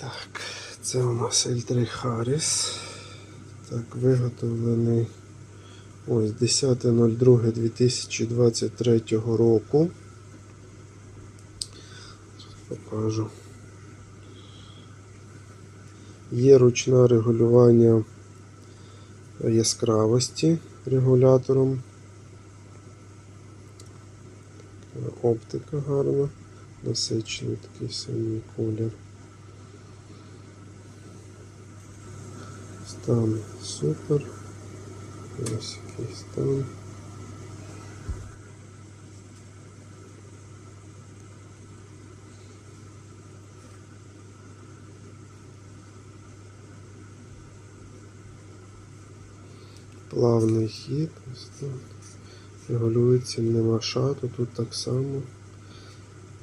Так, це у нас L3 Harris. Так, виготовлений ось 10.02.2023 року. Покажу. Є ручне регулювання яскравості регулятором. Оптика гарна, насичений такий синій колір. Стан супер. Ось який стан. Плавний хід. Ось тут. Регулюється нема шату, тут так само.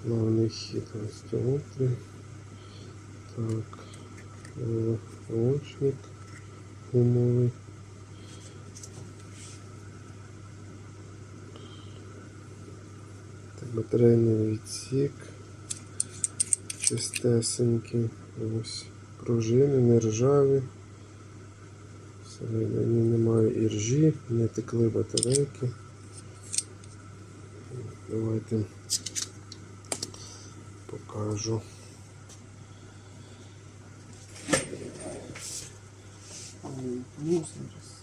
Плавний хід ось діоптрій. Так. е, Лучник гумовий. Так, батарейний відсік. Чистесенький. Ось пружини, не ржаві. Всередині немає іржі, не текли батарейки. Давайте покажу. Ну, зараз.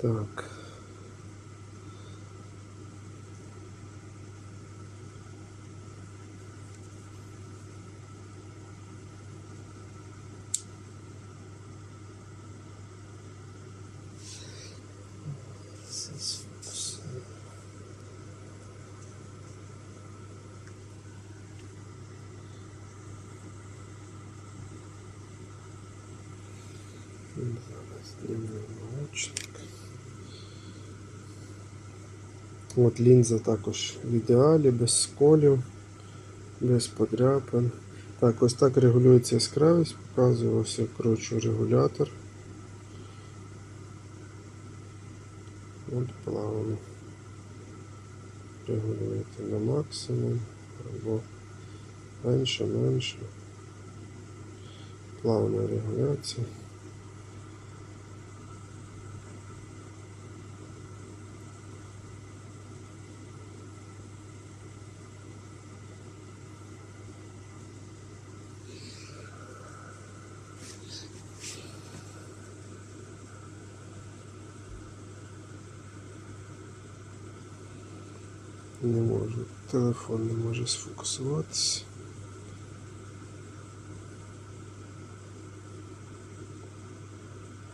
Так. От лінза також в ідеалі, без сколів, без подряпин. Так, ось так регулюється яскравість, показую ось я кручу регулятор. От плавно. Регулюєте на максимум або менше, менше. Плавна регуляція. Не можу. Телефон не може сфокусуватися.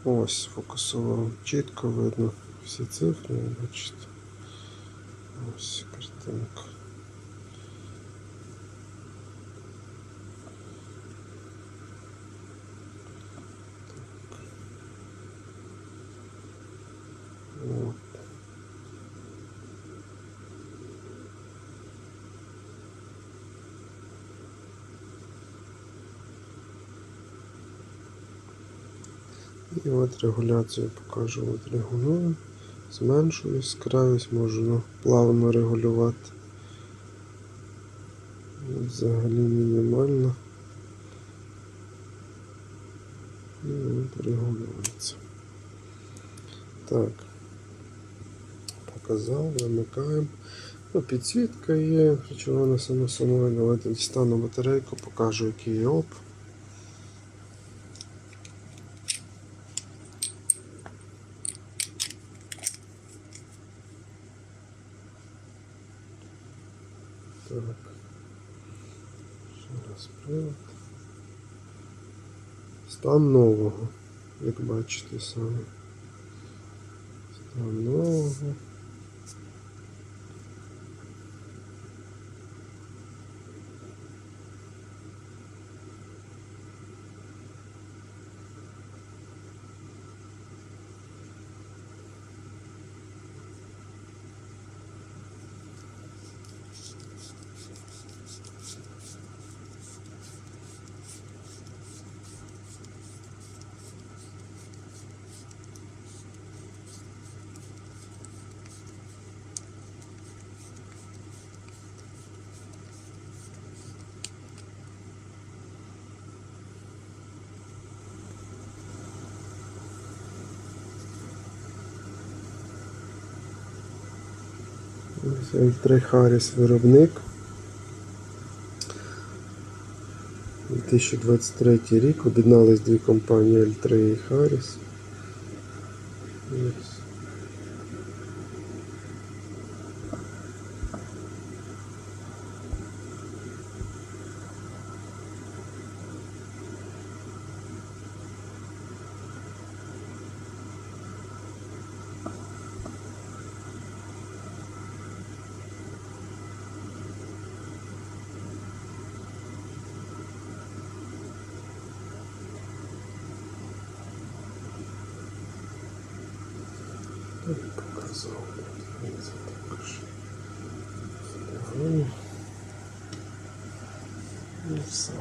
Ось сфокусував. Чітко видно всі цифри, бачите. Ось картинка. Так. От. І от регуляцію покажу. От регулюю, зменшую яскравість, можна плавно регулювати. Взагалі мінімально. І от регулюється. Так. Показав, вимикаємо. Ну, підсвітка є, причому само собою. Давайте дістану батарейку, покажу, який є оп. Так. Ще раз привод. Стан нового, як бачите саме. Стан нового. L3 Harris виробник. 2023 рік об'єднались дві компанії L3 і Harris. Ось. Так, показав. Це також. Ну все.